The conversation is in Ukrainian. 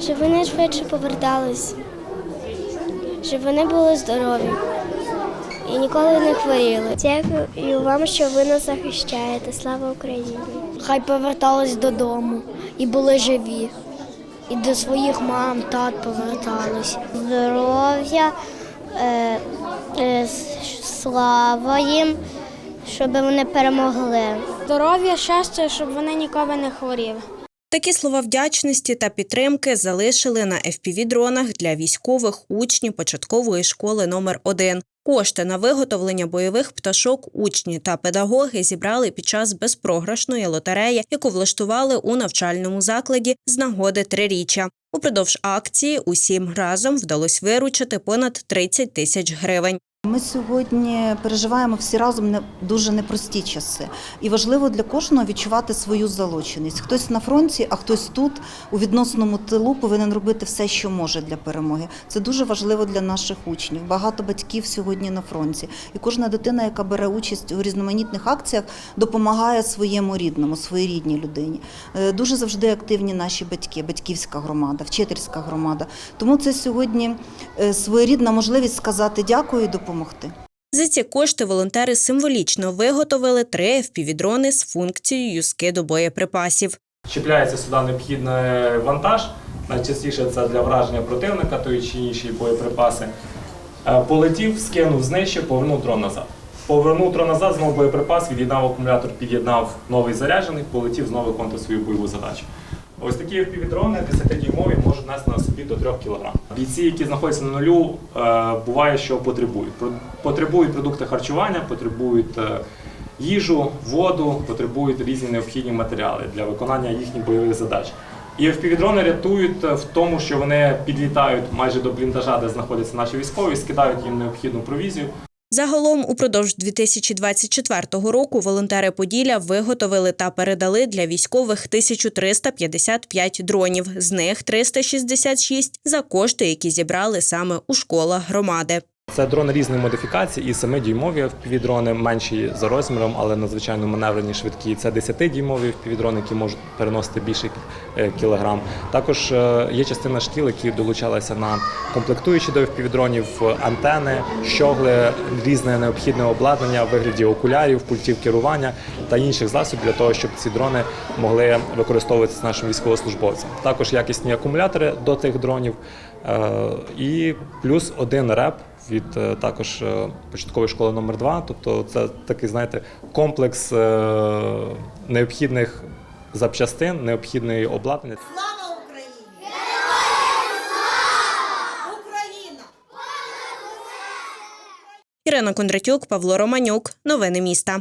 щоб вони швидше повертались, щоб вони були здорові і ніколи не хворіли. Дякую вам, що ви нас захищаєте. Слава Україні! Хай повертались додому і були живі. І до своїх мам, тат повертались. Здоров'я, е, е, слава їм, щоб вони перемогли. Здоров'я, щастя, щоб вони ніколи не хворіли. Такі слова вдячності та підтримки залишили на FPV-дронах для військових учнів початкової школи номер 1 Кошти на виготовлення бойових пташок учні та педагоги зібрали під час безпрограшної лотереї, яку влаштували у навчальному закладі з нагоди триріччя. Упродовж акції усім разом вдалося виручити понад 30 тисяч гривень. Ми сьогодні переживаємо всі разом не дуже непрості часи, і важливо для кожного відчувати свою залученість. Хтось на фронті, а хтось тут у відносному тилу повинен робити все, що може для перемоги. Це дуже важливо для наших учнів. Багато батьків сьогодні на фронті, і кожна дитина, яка бере участь у різноманітних акціях, допомагає своєму рідному, своїй рідній людині. Е, Дуже завжди активні наші батьки, батьківська громада, вчительська громада. Тому це сьогодні е, своєрідна можливість сказати дякую і допомогти. За ці кошти волонтери символічно виготовили три FPV-дрони з функцією скиду боєприпасів. Чіпляється сюди необхідний вантаж. Найчастіше це для враження противника, той чи інші боєприпаси. Е, Полетів, скинув, знищив, повернув дрон назад. Повернув дрон назад, знову боєприпас, від'єднав акумулятор, під'єднав новий заряджений, полетів знову виконувати свою бойову задачу. Ось такі FPV-дрони 10-дюймові можуть нести на собі до 3 кг. Бійці, які знаходяться на нулю, е, буває, що потребують. Потребують продукти харчування, потребують е, їжу, воду, потребують різні необхідні матеріали для виконання їхніх бойових задач. І FPV-дрони рятують в тому, що вони підлітають майже до бліндажа, де знаходяться наші військові, скидають їм необхідну провізію. Загалом упродовж 2024 року волонтери Поділля виготовили та передали для військових 1355 дронів. З них 366 за кошти, які зібрали саме у школах громади. Це дрони різної модифікації, і 7-дюймові FPV-дрони, менші за розміром, але надзвичайно маневрені, швидкі. Це 10-дюймові FPV-дрони, які можуть переносити більше е, кілограм. Також е, є частина шкіл, які долучалися на комплектуючі до FPV-дронів, антени, щогли, різне необхідне обладнання в вигляді окулярів, пультів керування та інших засобів для того, щоб ці дрони могли використовуватися нашим військовослужбовцям. Також якісні акумулятори до цих дронів е, і плюс один реп від е, також е, початкової школи номер 2 Тобто це такий, знаєте, комплекс е, необхідних запчастин, необхідної обладнання. Слава Україні! Слава! Україна! Ірина Кондратюк, Павло Романюк. Новини міста.